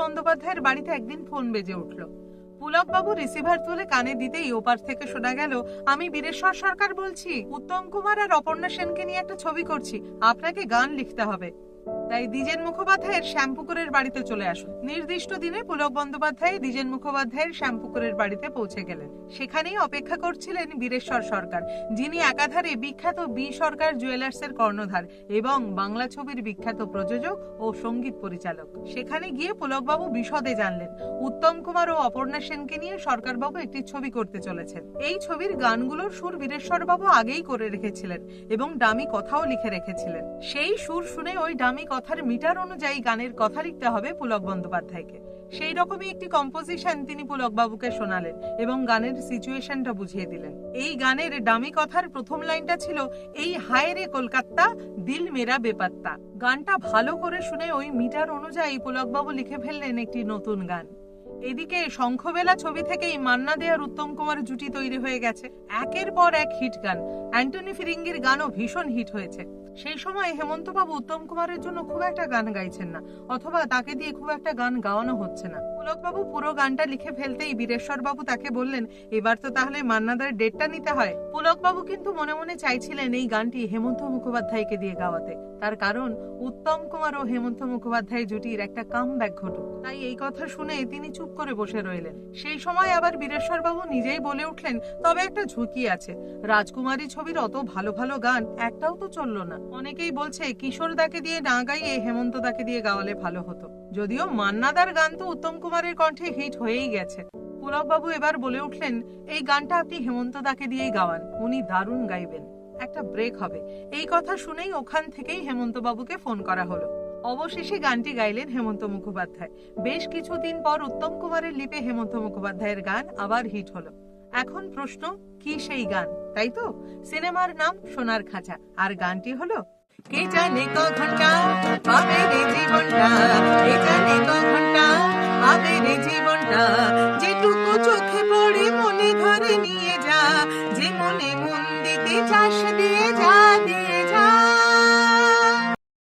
বন্দ্যোপাধ্যায়ের বাড়িতে একদিন ফোন বেজে উঠল। পুলক বাবু রিসিভার তুলে কানে দিতেই ওপার থেকে শোনা গেল, আমি বীরেশ্বর সরকার বলছি। উত্তম কুমার আর অপর্ণা সেনকে নিয়ে একটা ছবি করছি। আপনাকে গান লিখতে হবে। তাই দ্বিজেন মুখোপাধ্যায়ের শ্যামপুকুরের বাড়িতে চলে আসুন। নির্দিষ্ট দিনে পুলক বন্দ্যোপাধ্যায় দ্বিজেন মুখোপাধ্যায়ের শ্যামপুকুরের বাড়িতে পৌঁছে গেলেন। সেখানেই অপেক্ষা করছিলেন বীরেশ্বর সরকার, যিনি একাধারে বিখ্যাত বি সরকার জুয়েলার্সের কর্ণধার এবং বাংলা ছবির বিখ্যাত প্রযোজক ও সংগীত পরিচালক। সেখানে গিয়ে পুলকবাবু বিশদে জানলেন, উত্তম কুমার ও অপর্ণা সেনকে নিয়ে সরকারবাবু একটি ছবি করতে চলেছেন। এই ছবির গানগুলোর সুর বীরেশ্বর বাবু আগেই করে রেখেছিলেন এবং ডামি কথাও লিখে রেখেছিলেন। সেই সুর শুনে ওই ডামি কথার মিটার অনুযায়ী গানের কথা লিখতে হবে পুলক বন্দ্যোপাধ্যায়কে। সেই রকমই একটি কম্পোজিশন তিনি পুলক বাবুকে শোনালেন এবং গানের সিচুয়েশনটা বুঝিয়ে দিলেন। এই গানের ডামি কথার প্রথম লাইনটা ছিল, এই হায় রে কলকাতা, দিল মেরা বেপাত্তা। গানটা ভালো করে শুনে ওই মিটার অনুযায়ী পুলকবাবু লিখে ফেললেন একটি নতুন গান। এদিকে শঙ্খবেলা ছবি থেকেই মান্না দে আর উত্তম কুমার জুটি তৈরি হয়ে গেছে। একের পর এক হিট গান। অ্যান্টনি ফিরিঙ্গির গানও ভীষণ হিট হয়েছে। সেই সময় হেমন্তবাবু উত্তম কুমারের জন্য খুব একটা গান গাইছেন না, অথবা তাকে দিয়ে খুব একটা গান গাওয়ানো হচ্ছে না। পুলকবাবু পুরো গানটা লিখে ফেলতেই বীরেশ্বর বাবু তাকে বললেন, এবার তো তাহলে মান্নাদার ডেটটা নিতে হয়। পুলকবাবু কিন্তু মনে মনে চাইছিলেন এই গানটি হেমন্ত মুখোপাধ্যায়কে দিয়ে গাওয়াতে। তার কারণ, উত্তম কুমার ও হেমন্ত মুখোপাধ্যায় জুটির একটা কাম ব্যাক ঘটুক। তাই এই কথা শুনে তিনি চুপ করে বসে রইলেন। সেই সময় আবার বীরেশ্বর বাবু নিজেই বলে উঠলেন, তবে একটা ঝুঁকি আছে। রাজকুমারী ছবির অত ভালো ভালো গান একটাও তো চলল না। অনেকেই বলছে, কিশোর দাকে দিয়ে না গাইয়ে হেমন্ত দাকে দিয়ে গাওয়ালে ভালো হতো। যদিও মান্নাদার গান তো উত্তম কুমারের কণ্ঠে হিট হয়েই গেছে। পুলক বাবু এবার বলে উঠলেন, এই গানটা আপনি হেমন্ত দাকে দিয়েই গাওয়ান, উনি দারুণ গাইবেন। একটা ব্রেক হবে। এই কথা শুনেই ওখান থেকেই হেমন্ত বাবুকে ফোন করা হলো। অবশেষে গানটি গাইলেন হেমন্ত মুখোপাধ্যায়। বেশ কিছুদিন পর উত্তম কুমারের লিপে হেমন্ত মুখোপাধ্যায়ের গান আবার হিট হলো। এখন প্রশ্ন, কি সেই গান? তাই তো? সিনেমার নাম সোনার খাঁচা। আর গানটি হলো, কে জানে ক পাবে রে জীবনটা? কে জানে ক পাবে রে জীবনটা? যেটুকু চোখে পড়ে মনে ধরে নিয়ে যা, যে মনে মন দিতে চাষ দিয়ে যা দিয়ে